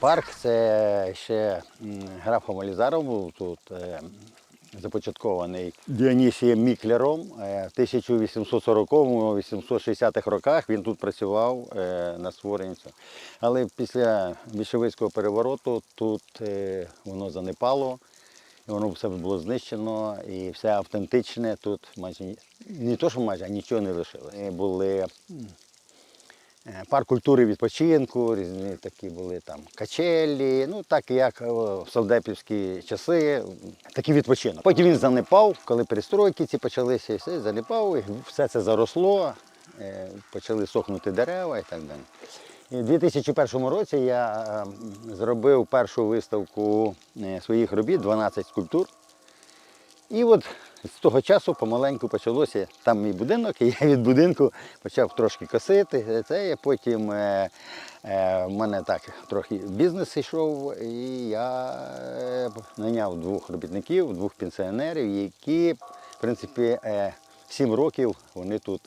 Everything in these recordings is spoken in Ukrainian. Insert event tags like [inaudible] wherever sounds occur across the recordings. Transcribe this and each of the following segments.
Парк це ще м, граф Малізаров був тут е, започаткований Діонісієм Міклером. Е, В 1840-860-х роках він тут працював е, на створенні. Але після більшовицького перевороту тут воно занепало. Воно все було знищено, і все автентичне тут майже не то, що майже, а нічого не лишилося. Були парк культури відпочинку, різні такі були там качелі, ну так як в совдепівські часи, такий відпочинок. Потім він занепав, коли перестройки ці почалися, і все занепав, і все це заросло, е, почали сохнути дерева і так далі. У 2001 році я е, зробив першу виставку е, своїх робіт, 12 скульптур. І от з того часу помаленьку почалося там мій будинок, і я від будинку почав трошки косити. Це я потім е, е, в мене так трохи бізнес йшов, і я е, найняв двох робітників, двох пенсіонерів, які, в принципі, е, сім років вони тут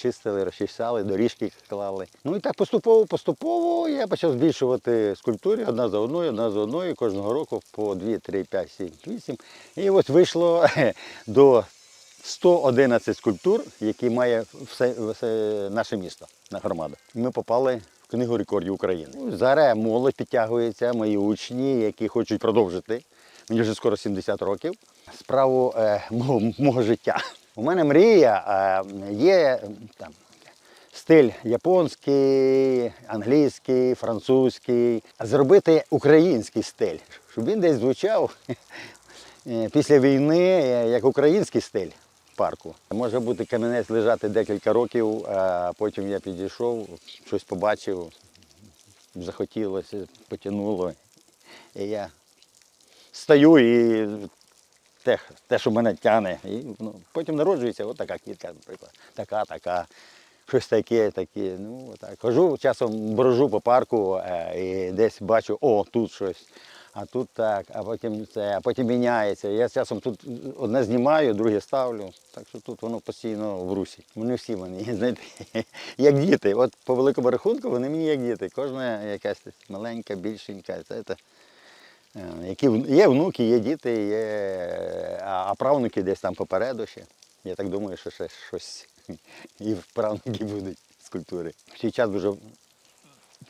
чистили, розчищали, доріжки клали. Ну і так поступово, поступово я почав збільшувати скульптури одна за одною, одна за одною, кожного року по 2, 3, 5, 7, 8. І ось вийшло до 111 скульптур, які має все, все наше місто, на громада. Ми попали в книгу рекордів України. Ну, Зараз молодь підтягується, мої учні, які хочуть продовжити. Мені вже скоро 70 років. Справу е, мого, мого життя. У мене мрія е, є там. Стиль японський, англійський, французький, зробити український стиль, щоб він десь звучав е, після війни е, як український стиль парку. Може бути камінець лежати декілька років, а потім я підійшов, щось побачив, захотілося, потягнуло. І я стою і те, те що мене тягне. І ну, потім народжується от така квітка, наприклад. Така, така. Щось таке, таке. Ну, отак. Хожу, часом брожу по парку е, і десь бачу, о, тут щось. А тут так, а потім це, а потім міняється. Я часом тут одне знімаю, друге ставлю. Так що тут воно постійно в русі. Вони всі [laughs] мені, знаєте, як діти. От по великому рахунку вони мені як діти. Кожна якась маленька, більшенька. Це, це, Які є внуки, є діти, є, е, а, правнуки десь там попереду ще. Я так думаю, що ще щось [laughs] і правнуки будуть скульптури. В цей час дуже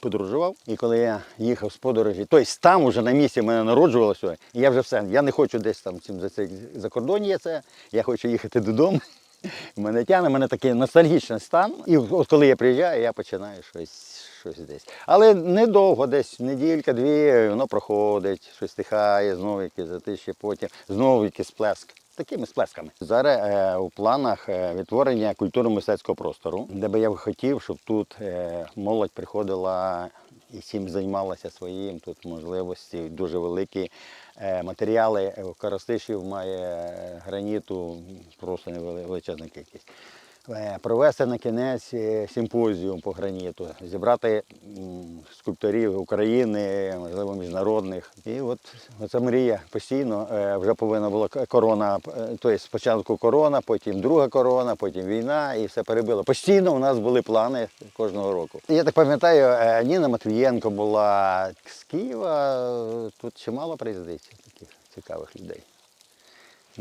подорожував, і коли я їхав з подорожі, тобто там вже на місці мене народжувалося, і я вже все, я не хочу десь там за цей закордонні це, я хочу їхати додому. [laughs] Мене тягне, мене такий ностальгічний стан. І от коли я приїжджаю, я починаю щось, щось десь. Але недовго, десь неділька, дві, воно проходить, щось стихає, знову якісь затиші, потім знову якийсь сплеск. Такими сплесками. Зараз е, у планах е, відтворення культурно-мистецького простору, де би я хотів, щоб тут е, молодь приходила і всім займалася своїм. Тут можливості дуже великі. Е, матеріали е, Коростишів має е, граніту, просто величезна кількість. Е, Провести на кінець е, симпозіум по граніту, зібрати скульпторів України, можливо, міжнародних. І от це мрія постійно. Е, Вже повинна була корона, тобто спочатку корона, потім друга корона, потім війна, і все перебило. Постійно у нас були плани кожного року. Я так пам'ятаю, Ніна Матвієнко була з Києва. Тут чимало приїздить таких цікавих людей.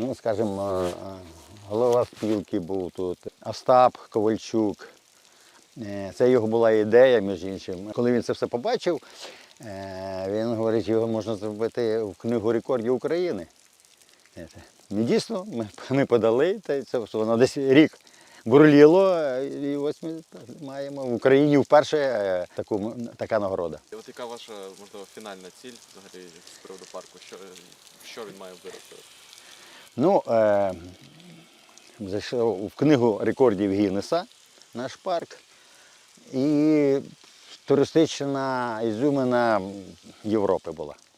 Ну, скажімо, е, голова спілки був тут, Остап Ковальчук. Е, Це його була ідея, між іншим. Коли він це все побачив, е, він говорить, його можна зробити в книгу рекордів України. Е. І дійсно, ми, подали, та це воно десь рік бурліло, е, і ось ми маємо в Україні вперше е, таку, така нагорода. І От яка ваша можливо фінальна ціль взагалі з приводу парку? Що, що він має вирости? Ну, е, зайшов в книгу рекордів Гіннеса наш парк. І туристична ізюмина Європи була.